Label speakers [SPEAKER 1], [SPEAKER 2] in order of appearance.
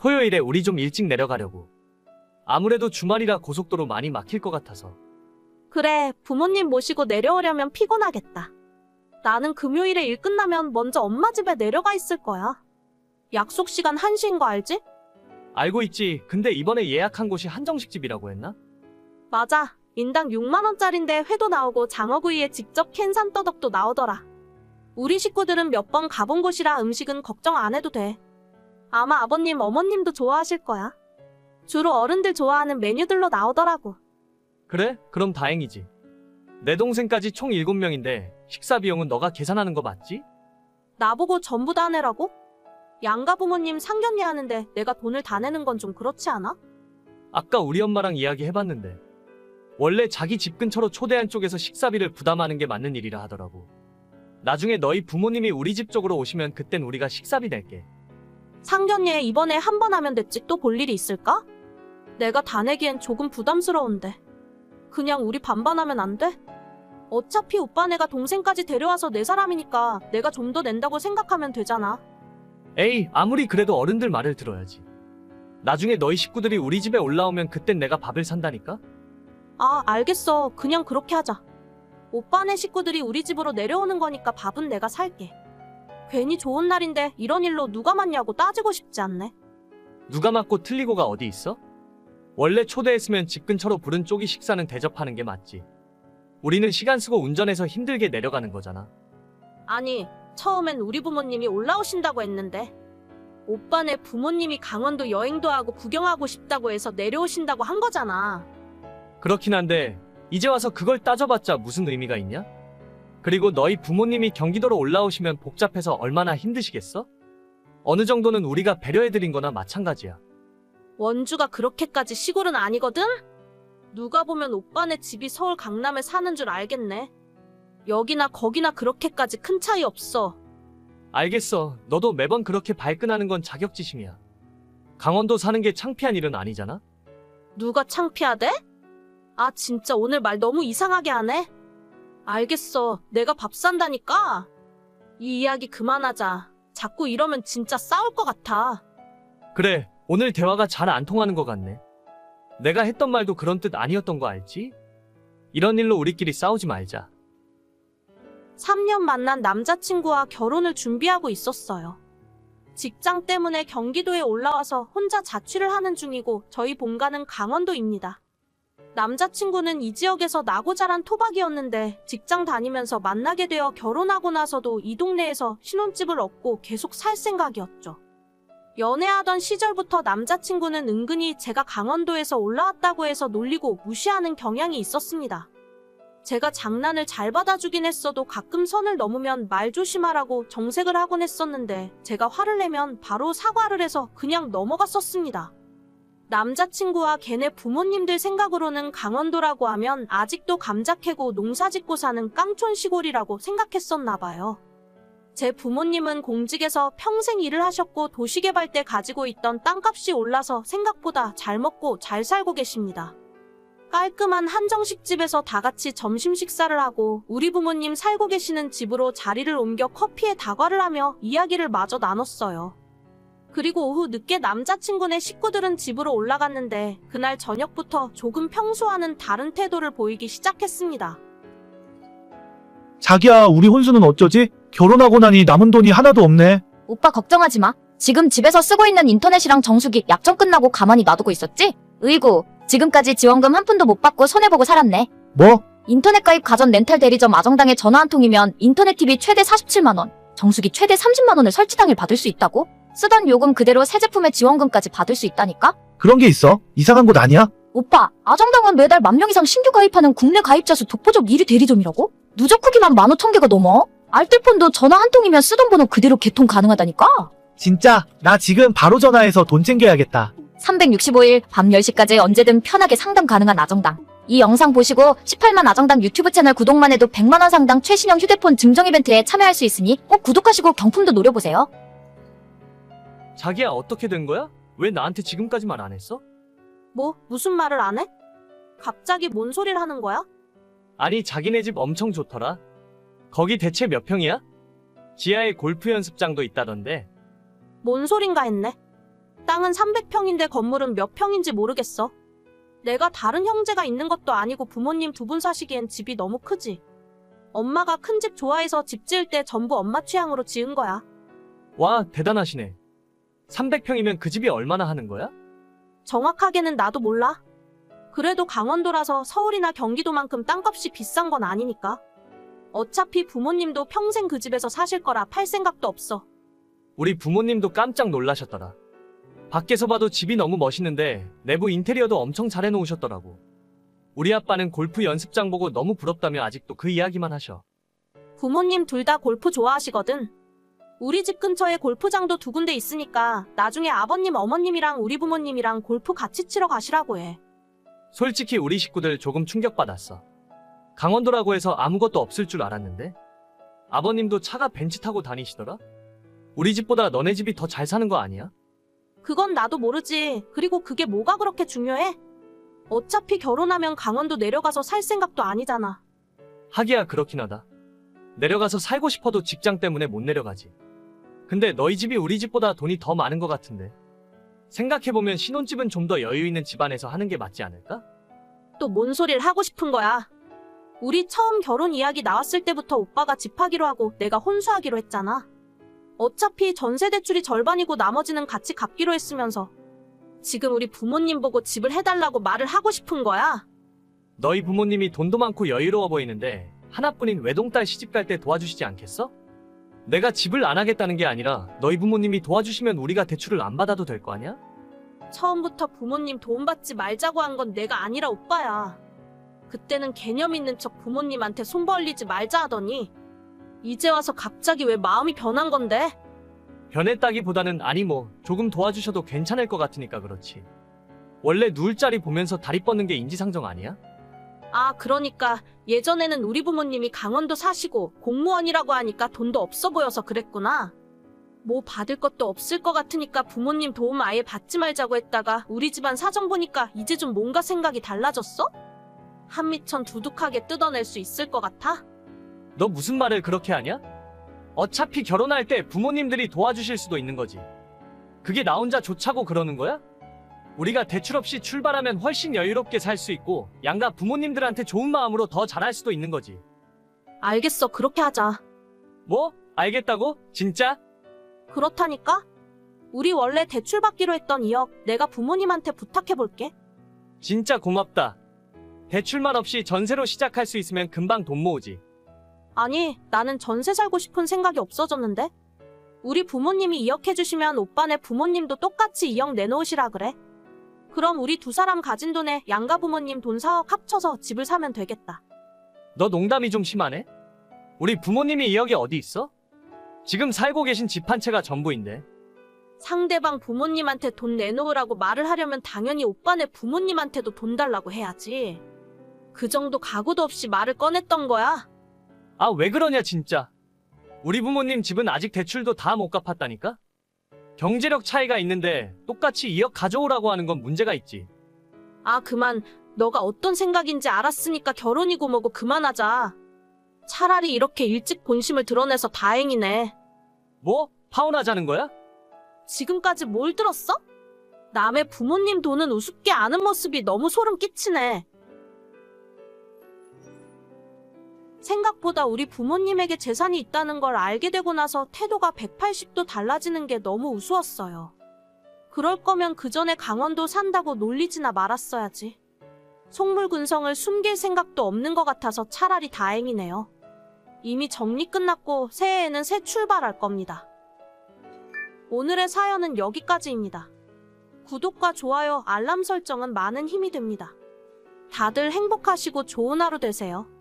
[SPEAKER 1] 토요일에 우리 좀 일찍 내려가려고. 아무래도 주말이라 고속도로 많이 막힐 것 같아서.
[SPEAKER 2] 그래, 부모님 모시고 내려오려면 피곤하겠다. 나는 금요일에 일 끝나면 먼저 엄마 집에 내려가 있을 거야. 약속 시간 1시인 거 알지?
[SPEAKER 1] 알고 있지. 근데 이번에 예약한 곳이 한정식 집이라고 했나?
[SPEAKER 2] 맞아. 인당 6만원짜린데 회도 나오고 장어구이에 직접 캔 산떠덕도 나오더라. 우리 식구들은 몇 번 가본 곳이라 음식은 걱정 안 해도 돼. 아마 아버님, 어머님도 좋아하실 거야. 주로 어른들 좋아하는 메뉴들로 나오더라고.
[SPEAKER 1] 그래? 그럼 다행이지. 내 동생까지 총 7명인데 식사 비용은 너가 계산하는 거 맞지?
[SPEAKER 2] 나보고 전부 다 내라고? 양가 부모님 상견례 하는데 내가 돈을 다 내는 건 좀 그렇지 않아?
[SPEAKER 1] 아까 우리 엄마랑 이야기 해봤는데 원래 자기 집 근처로 초대한 쪽에서 식사비를 부담하는 게 맞는 일이라 하더라고. 나중에 너희 부모님이 우리 집 쪽으로 오시면 그땐 우리가 식사비 낼게.
[SPEAKER 2] 상견례 이번에 한 번 하면 됐지 또 볼 일이 있을까? 내가 다 내기엔 조금 부담스러운데. 그냥 우리 반반하면 안 돼? 어차피 오빠네가 동생까지 데려와서 내 사람이니까 내가 좀 더 낸다고 생각하면 되잖아.
[SPEAKER 1] 에이, 아무리 그래도 어른들 말을 들어야지. 나중에 너희 식구들이 우리 집에 올라오면 그땐 내가 밥을 산다니까?
[SPEAKER 2] 아, 알겠어. 그냥 그렇게 하자. 오빠네 식구들이 우리 집으로 내려오는 거니까 밥은 내가 살게. 괜히 좋은 날인데 이런 일로 누가 맞냐고 따지고 싶지 않네.
[SPEAKER 1] 누가 맞고 틀리고가 어디 있어? 원래 초대했으면 집 근처로 부른 쪽이 식사는 대접하는 게 맞지. 우리는 시간 쓰고 운전해서 힘들게 내려가는 거잖아.
[SPEAKER 2] 아니, 처음엔 우리 부모님이 올라오신다고 했는데, 오빠네 부모님이 강원도 여행도 하고 구경하고 싶다고 해서 내려오신다고 한 거잖아.
[SPEAKER 1] 그렇긴 한데 이제 와서 그걸 따져봤자 무슨 의미가 있냐? 그리고 너희 부모님이 경기도로 올라오시면 복잡해서 얼마나 힘드시겠어? 어느 정도는 우리가 배려해드린 거나 마찬가지야.
[SPEAKER 2] 원주가 그렇게까지 시골은 아니거든? 누가 보면 오빠네 집이 서울 강남에 사는 줄 알겠네. 여기나 거기나 그렇게까지 큰 차이 없어.
[SPEAKER 1] 알겠어. 너도 매번 그렇게 발끈하는 건 자격지심이야. 강원도 사는 게 창피한 일은 아니잖아?
[SPEAKER 2] 누가 창피하대? 아, 진짜 오늘 말 너무 이상하게 하네. 알겠어. 내가 밥 산다니까. 이 이야기 그만하자. 자꾸 이러면 진짜 싸울 것 같아.
[SPEAKER 1] 그래, 오늘 대화가 잘 안 통하는 것 같네. 내가 했던 말도 그런 뜻 아니었던 거 알지? 이런 일로 우리끼리 싸우지 말자.
[SPEAKER 2] 3년 만난 남자친구와 결혼을 준비하고 있었어요. 직장 때문에 경기도에 올라와서 혼자 자취를 하는 중이고 저희 본가는 강원도입니다. 남자친구는 이 지역에서 나고 자란 토박이었는데 직장 다니면서 만나게 되어 결혼하고 나서도 이 동네에서 신혼집을 얻고 계속 살 생각이었죠. 연애하던 시절부터 남자친구는 은근히 제가 강원도에서 올라왔다고 해서 놀리고 무시하는 경향이 있었습니다. 제가 장난을 잘 받아주긴 했어도 가끔 선을 넘으면 말 조심하라고 정색을 하곤 했었는데 제가 화를 내면 바로 사과를 해서 그냥 넘어갔었습니다. 남자친구와 걔네 부모님들 생각으로는 강원도라고 하면 아직도 감자 캐고 농사 짓고 사는 깡촌 시골이라고 생각했었나 봐요. 제 부모님은 공직에서 평생 일을 하셨고 도시개발 때 가지고 있던 땅값이 올라서 생각보다 잘 먹고 잘 살고 계십니다. 깔끔한 한정식 집에서 다 같이 점심 식사를 하고 우리 부모님 살고 계시는 집으로 자리를 옮겨 커피에 다과를 하며 이야기를 마저 나눴어요. 그리고 오후 늦게 남자친구네 식구들은 집으로 올라갔는데 그날 저녁부터 조금 평소와는 다른 태도를 보이기 시작했습니다.
[SPEAKER 3] 자기야, 우리 혼수는 어쩌지? 결혼하고 나니 남은 돈이 하나도 없네.
[SPEAKER 4] 오빠 걱정하지 마. 지금 집에서 쓰고 있는 인터넷이랑 정수기 약정 끝나고 가만히 놔두고 있었지? 으이구, 지금까지 지원금 한 푼도 못 받고 손해보고 살았네.
[SPEAKER 3] 뭐?
[SPEAKER 4] 인터넷 가입 가전 렌탈 대리점 아정당에 전화 한 통이면 인터넷 TV 최대 47만원, 정수기 최대 30만원을 설치 당일 받을 수 있다고? 쓰던 요금 그대로 새 제품의 지원금까지 받을 수 있다니까?
[SPEAKER 3] 그런 게 있어? 이사 간 곳 아니야?
[SPEAKER 4] 오빠, 아정당은 매달 만 명 이상 신규 가입하는 국내 가입자 수 독보적 1위 대리점이라고? 누적 후기만 15,000개가 넘어? 알뜰폰도 전화 한 통이면 쓰던 번호 그대로 개통 가능하다니까?
[SPEAKER 3] 진짜, 나 지금 바로 전화해서 돈 챙겨야겠다.
[SPEAKER 4] 365일 밤 10시까지 언제든 편하게 상담 가능한 아정당. 이 영상 보시고 18만 아정당 유튜브 채널 구독만 해도 100만원 상당 최신형 휴대폰 증정 이벤트에 참여할 수 있으니 꼭 구독하시고 경품도 노려보세요.
[SPEAKER 1] 자기야, 어떻게 된 거야? 왜 나한테 지금까지 말 안 했어?
[SPEAKER 2] 뭐, 무슨 말을 안 해? 갑자기 뭔 소리를 하는 거야?
[SPEAKER 1] 아니, 자기네 집 엄청 좋더라. 거기 대체 몇 평이야? 지하에 골프 연습장도 있다던데.
[SPEAKER 2] 뭔 소린가 했네. 땅은 300평인데 건물은 몇 평인지 모르겠어. 내가 다른 형제가 있는 것도 아니고 부모님 두 분 사시기엔 집이 너무 크지. 엄마가 큰 집 좋아해서 집 지을 때 전부 엄마 취향으로 지은 거야.
[SPEAKER 1] 와, 대단하시네. 300평이면 그 집이 얼마나 하는 거야?
[SPEAKER 2] 정확하게는 나도 몰라. 그래도 강원도라서 서울이나 경기도만큼 땅값이 비싼 건 아니니까. 어차피 부모님도 평생 그 집에서 사실 거라 팔 생각도 없어.
[SPEAKER 1] 우리 부모님도 깜짝 놀라셨더라. 밖에서 봐도 집이 너무 멋있는데 내부 인테리어도 엄청 잘 해놓으셨더라고. 우리 아빠는 골프 연습장 보고 너무 부럽다며 아직도 그 이야기만 하셔.
[SPEAKER 2] 부모님 둘 다 골프 좋아하시거든. 우리 집 근처에 골프장도 두 군데 있으니까 나중에 아버님, 어머님이랑 우리 부모님이랑 골프 같이 치러 가시라고 해.
[SPEAKER 1] 솔직히 우리 식구들 조금 충격받았어. 강원도라고 해서 아무것도 없을 줄 알았는데 아버님도 차가 벤츠 타고 다니시더라? 우리 집보다 너네 집이 더 잘 사는 거 아니야?
[SPEAKER 2] 그건 나도 모르지. 그리고 그게 뭐가 그렇게 중요해? 어차피 결혼하면 강원도 내려가서 살 생각도 아니잖아.
[SPEAKER 1] 하기야 그렇긴 하다. 내려가서 살고 싶어도 직장 때문에 못 내려가지. 근데 너희 집이 우리 집보다 돈이 더 많은 것 같은데. 생각해보면 신혼집은 좀 더 여유 있는 집안에서 하는 게 맞지 않을까?
[SPEAKER 2] 또 뭔 소리를 하고 싶은 거야? 우리 처음 결혼 이야기 나왔을 때부터 오빠가 집하기로 하고 내가 혼수하기로 했잖아. 어차피 전세 대출이 절반이고 나머지는 같이 갚기로 했으면서 지금 우리 부모님 보고 집을 해달라고 말을 하고 싶은 거야.
[SPEAKER 1] 너희 부모님이 돈도 많고 여유로워 보이는데 하나뿐인 외동딸 시집 갈 때 도와주시지 않겠어? 내가 집을 안 하겠다는 게 아니라 너희 부모님이 도와주시면 우리가 대출을 안 받아도 될 거 아니야?
[SPEAKER 2] 처음부터 부모님 도움 받지 말자고 한 건 내가 아니라 오빠야. 그때는 개념 있는 척 부모님한테 손 벌리지 말자 하더니 이제 와서 갑자기 왜 마음이 변한 건데?
[SPEAKER 1] 변했다기보다는 아니 뭐 조금 도와주셔도 괜찮을 것 같으니까 그렇지. 원래 누울 자리 보면서 다리 뻗는 게 인지상정 아니야?
[SPEAKER 2] 아, 그러니까 예전에는 우리 부모님이 강원도 사시고 공무원이라고 하니까 돈도 없어 보여서 그랬구나. 뭐 받을 것도 없을 것 같으니까 부모님 도움 아예 받지 말자고 했다가 우리 집안 사정 보니까 이제 좀 뭔가 생각이 달라졌어? 한미천 두둑하게 뜯어낼 수 있을 것 같아?
[SPEAKER 1] 너 무슨 말을 그렇게 하냐? 어차피 결혼할 때 부모님들이 도와주실 수도 있는 거지. 그게 나 혼자 좋자고 그러는 거야? 우리가 대출 없이 출발하면 훨씬 여유롭게 살 수 있고 양가 부모님들한테 좋은 마음으로 더 잘할 수도 있는 거지.
[SPEAKER 2] 알겠어, 그렇게 하자.
[SPEAKER 1] 뭐? 알겠다고? 진짜?
[SPEAKER 2] 그렇다니까? 우리 원래 대출 받기로 했던 2억 내가 부모님한테 부탁해 볼게.
[SPEAKER 1] 진짜 고맙다. 대출만 없이 전세로 시작할 수 있으면 금방 돈 모으지.
[SPEAKER 2] 아니, 나는 전세 살고 싶은 생각이 없어졌는데? 우리 부모님이 2억 해주시면 오빠네 부모님도 똑같이 2억 내놓으시라 그래. 그럼 우리 두 사람 가진 돈에 양가 부모님 돈 4억 합쳐서 집을 사면 되겠다.
[SPEAKER 1] 너 농담이 좀 심하네? 우리 부모님이 2억이 어디 있어? 지금 살고 계신 집 한 채가 전부인데.
[SPEAKER 2] 상대방 부모님한테 돈 내놓으라고 말을 하려면 당연히 오빠네 부모님한테도 돈 달라고 해야지. 그 정도 각오도 없이 말을 꺼냈던 거야.
[SPEAKER 1] 아, 왜 그러냐, 진짜. 우리 부모님 집은 아직 대출도 다 못 갚았다니까? 경제력 차이가 있는데 똑같이 2억 가져오라고 하는 건 문제가 있지.
[SPEAKER 2] 아, 그만. 너가 어떤 생각인지 알았으니까 결혼이고 뭐고 그만하자. 차라리 이렇게 일찍 본심을 드러내서 다행이네.
[SPEAKER 1] 뭐? 파혼하자는 거야?
[SPEAKER 2] 지금까지 뭘 들었어? 남의 부모님 돈은 우습게 아는 모습이 너무 소름 끼치네. 생각보다 우리 부모님에게 재산이 있다는 걸 알게 되고 나서 태도가 180도 달라지는 게 너무 우스웠어요. 그럴 거면 그 전에 강원도 산다고 놀리지나 말았어야지. 속물군성을 숨길 생각도 없는 것 같아서 차라리 다행이네요. 이미 정리 끝났고 새해에는 새 출발할 겁니다. 오늘의 사연은 여기까지입니다. 구독과 좋아요, 알람 설정은 많은 힘이 됩니다. 다들 행복하시고 좋은 하루 되세요.